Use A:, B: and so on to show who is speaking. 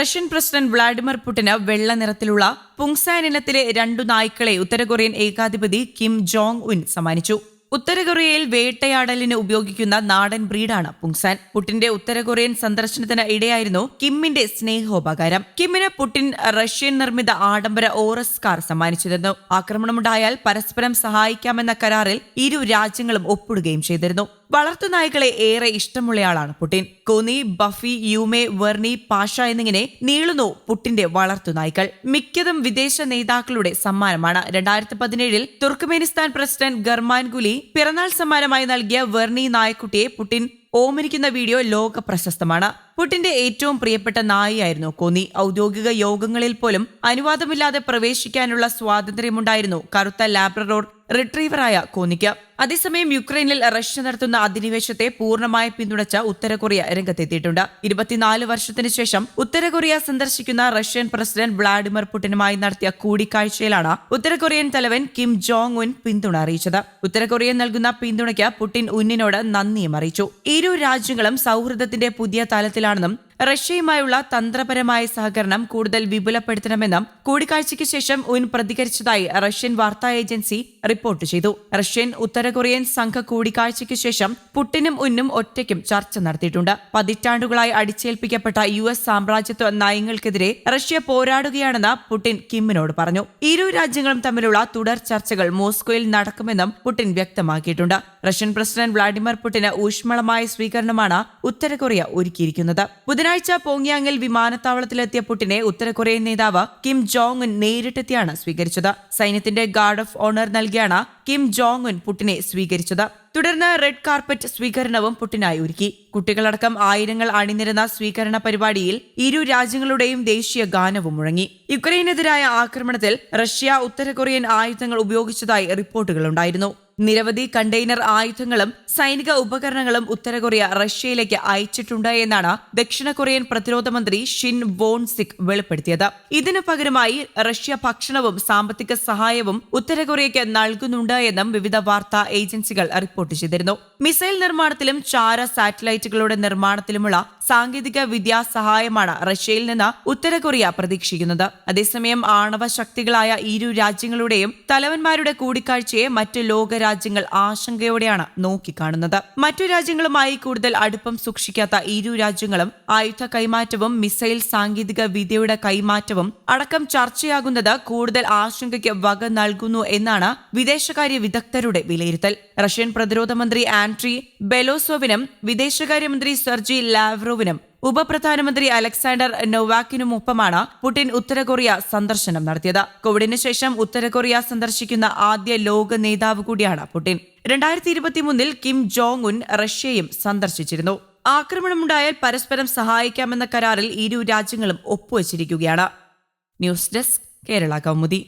A: Russian president Vladimir പുടിന് വെള്ള നിറത്തിലുള്ള പുങ്സാൻ ഇനത്തിലെ രണ്ടു നായ്ക്കളെ ഉത്തര കൊറിയൻ ഏകാധിപതി കിം ജോങ് ഉൻ സമ്മാനിച്ചു. ഉത്തരകൊറിയയിൽ വേട്ടയാടലിന് ഉപയോഗിക്കുന്ന നാടൻ ബ്രീഡാണ് പുങ്സാൻ. പുട്ടിന്റെ ഉത്തരകൊറിയൻ സന്ദർശനത്തിന് ഇടയായിരുന്നു കിമ്മിന്റെ സ്നേഹോപകാരം. കിമ്മിന് പുടിൻ റഷ്യൻ നിർമ്മിത ആഡംബര ഓറസ് കാർ സമ്മാനിച്ചിരുന്നു. ആക്രമണമുണ്ടായാൽ പരസ്പരം സഹായിക്കാമെന്ന കരാറിൽ ഇരു രാജ്യങ്ങളും ഒപ്പിടുകയും ചെയ്തിരുന്നു. വളർത്തുനായ്ക്കളെ ഏറെ ഇഷ്ടമുള്ളയാളാണ് Putin Koni Buffy Yume Verni Pasha എന്നിങ്ങനെ നീളുന്നു പുട്ടിന്റെ വളർത്തുനായ്ക്കൾ മിക്കതും വിദേശ നേതാക്കളുടെ സമ്മാനമാണ്. രണ്ടായിരത്തി പതിനേഴിൽ തുർക്ക്മേനിസ്ഥാൻ പ്രസിഡന്റ് ഗർമാൻ ഗുലി പിറന്നാൾ സമ്മാനമായി നൽകിയ വെർണി നായക്കുട്ടിയെ പുടിൻ ഓമനിക്കുന്ന വീഡിയോ ലോക പ്രശസ്തമാണ് പുട്ടിന്റെ ഏറ്റവും പ്രിയപ്പെട്ട നായിയായിരുന്നു കോന്നി. ഔദ്യോഗിക യോഗങ്ങളിൽ പോലും അനുവാദമില്ലാതെ പ്രവേശിക്കാനുള്ള സ്വാതന്ത്ര്യമുണ്ടായിരുന്നു കറുത്ത ലാബ്രഡോർ റിട്രീവറായ കോന്നിക്ക്. അതേസമയം യുക്രൈനിൽ റഷ്യ നടത്തുന്ന അധിനിവേശത്തെ പൂർണമായി പിന്തുണച്ച ഉത്തര കൊറിയ രംഗത്തെത്തിയിട്ടുണ്ട്. ഇരുപത്തിനാല് വർഷത്തിന് ശേഷം ഉത്തര കൊറിയ സന്ദർശിക്കുന്ന റഷ്യൻ പ്രസിഡന്റ് വ്ളാഡിമിർ പുടിനുമായി നടത്തിയ കൂടിക്കാഴ്ചയിലാണ് ഉത്തര കൊറിയൻ തലവൻ കിം ജോങ് ഉൻ പിന്തുണ അറിയിച്ചത്. ഉത്തര കൊറിയ നൽകുന്ന പിന്തുണയ്ക്ക് പുടിൻ ഉന്നിനോട് നന്ദിയും അറിയിച്ചു. ഇരു രാജ്യങ്ങളും സൗഹൃദത്തിന്റെ പുതിയ തലത്തിലാണെന്നും റഷ്യയുമായുള്ള തന്ത്രപരമായ സഹകരണം കൂടുതൽ വിപുലപ്പെടുത്തണമെന്നും കൂടിക്കാഴ്ചയ്ക്ക് ശേഷം ഉൻ പ്രതികരിച്ചതായി റഷ്യൻ വാർത്താ ഏജൻസി റിപ്പോർട്ട് ചെയ്തു. റഷ്യൻ ഉത്തര കൊറിയൻ സംഘ കൂടിക്കാഴ്ചയ്ക്ക് ശേഷം പുട്ടിനും ഉന്നും ഒറ്റയ്ക്കും ചർച്ച നടത്തിയിട്ടുണ്ട്. പതിറ്റാണ്ടുകളായി അടിച്ചേൽപ്പിക്കപ്പെട്ട യു എസ് സാമ്രാജ്യത്വ നയങ്ങൾക്കെതിരെ റഷ്യ പോരാടുകയാണെന്ന് പുടിൻ കിമ്മിനോട് പറഞ്ഞു. ഇരു രാജ്യങ്ങളും തമ്മിലുള്ള തുടർ ചർച്ചകൾ മോസ്കോയിൽ നടക്കുമെന്നും പുടിൻ വ്യക്തമാക്കിയിട്ടുണ്ട്. റഷ്യൻ പ്രസിഡന്റ് വ്ളാഡിമിർ പുടിന് ഊഷ്മളമായ സ്വീകരണമാണ് ഉത്തര കൊറിയ ഒരുക്കിയിരിക്കുന്നത്. ബുധനാഴ്ച പോങ്യാങ്ങിൽ വിമാനത്താവളത്തിലെത്തിയ പുടിനെ ഉത്തര കൊറിയൻ നേതാവ് കിം ജോങ് ഉൻ നേരിട്ടെത്തിയാണ് സ്വീകരിച്ചത്. സൈന്യത്തിന്റെ ഗാർഡ് ഓഫ് ഓണർ നൽകിയാണ് കിം ജോങ് ഉൻ പുടിനെ സ്വീകരിച്ചത്. തുടർന്ന് റെഡ് കാർപ്പറ്റ് സ്വീകരണവും പുട്ടിനായി ഒരുക്കി. കുട്ടികളടക്കം ആയിരങ്ങൾ അണിനിരുന്ന സ്വീകരണ പരിപാടിയിൽ ഇരു രാജ്യങ്ങളുടെയും ദേശീയ ഗാനവും മുഴങ്ങി. യുക്രൈനെതിരായ ആക്രമണത്തിൽ റഷ്യ ഉത്തര കൊറിയൻ ആയുധങ്ങൾ ഉപയോഗിച്ചതായി റിപ്പോർട്ടുകളുണ്ടായിരുന്നു. നിരവധി കണ്ടെയ്നർ ആയുധങ്ങളും സൈനിക ഉപകരണങ്ങളും ഉത്തര കൊറിയ റഷ്യയിലേക്ക് അയച്ചിട്ടുണ്ട് എന്നാണ് ദക്ഷിണ കൊറിയൻ പ്രതിരോധ മന്ത്രി ഷിൻ വോൺ സിക് വെളിപ്പെടുത്തിയത്. ഇതിനു പകരമായി റഷ്യ ഭക്ഷണവും സാമ്പത്തിക സഹായവും ഉത്തര കൊറിയയ്ക്ക് നൽകുന്നുണ്ട് എന്നും വിവിധ വാർത്താ ഏജൻസികൾ റിപ്പോർട്ട് ചെയ്തിരുന്നു. മിസൈൽ നിർമ്മാണത്തിലും ചാര സാറ്റലൈറ്റുകളുടെ നിർമ്മാണത്തിലുമുള്ള സാങ്കേതിക വിദ്യാ സഹായമാണ് റഷ്യയിൽ നിന്ന് ഉത്തര കൊറിയ പ്രതീക്ഷിക്കുന്നത്. അതേസമയം ആണവ ശക്തികളായ ഇരു രാജ്യങ്ങളുടെയും തലവന്മാരുടെ കൂടിക്കാഴ്ചയെ മറ്റ് ലോക രാജ്യങ്ങൾ ആശങ്കയോടെയാണ് നോക്കിക്കാണുന്നത്. മറ്റു രാജ്യങ്ങളുമായി കൂടുതൽ അടുപ്പം സൂക്ഷിക്കാത്ത ഇരു രാജ്യങ്ങളും ആയുധ കൈമാറ്റവും മിസൈൽ സാങ്കേതിക വിദ്യയുടെ കൈമാറ്റവും അടക്കം ചർച്ചയാകുന്നത് കൂടുതൽ ആശങ്കയ്ക്ക് വക നൽകുന്നു എന്നാണ് വിദേശകാര്യ വിദഗ്ധരുടെ വിലയിരുത്തൽ. റഷ്യൻ പ്രതിരോധ മന്ത്രി ആൻട്രി ബെലോസോവിനും വിദേശകാര്യമന്ത്രി സെർജി ലാവ്റോവിനും ഉപപ്രധാനമന്ത്രി അലക്സാണ്ടർ നൊവാക്കിനുമൊപ്പമാണ് പുടിൻ ഉത്തര കൊറിയ സന്ദർശനം നടത്തിയത്. കോവിഡിന് ശേഷം ഉത്തര കൊറിയ സന്ദർശിക്കുന്ന ആദ്യ ലോക നേതാവ് കൂടിയാണ് പുടിൻ. രണ്ടായിരത്തി ഇരുപത്തിമൂന്നിൽ കിം ജോങ് ഉൻ റഷ്യയും സന്ദർശിച്ചിരുന്നു. ആക്രമണമുണ്ടായാൽ പരസ്പരം സഹായിക്കാമെന്ന കരാറിൽ ഇരു രാജ്യങ്ങളും ഒപ്പുവച്ചിരിക്കുകയാണ്. News desk Kerala Kaumudi.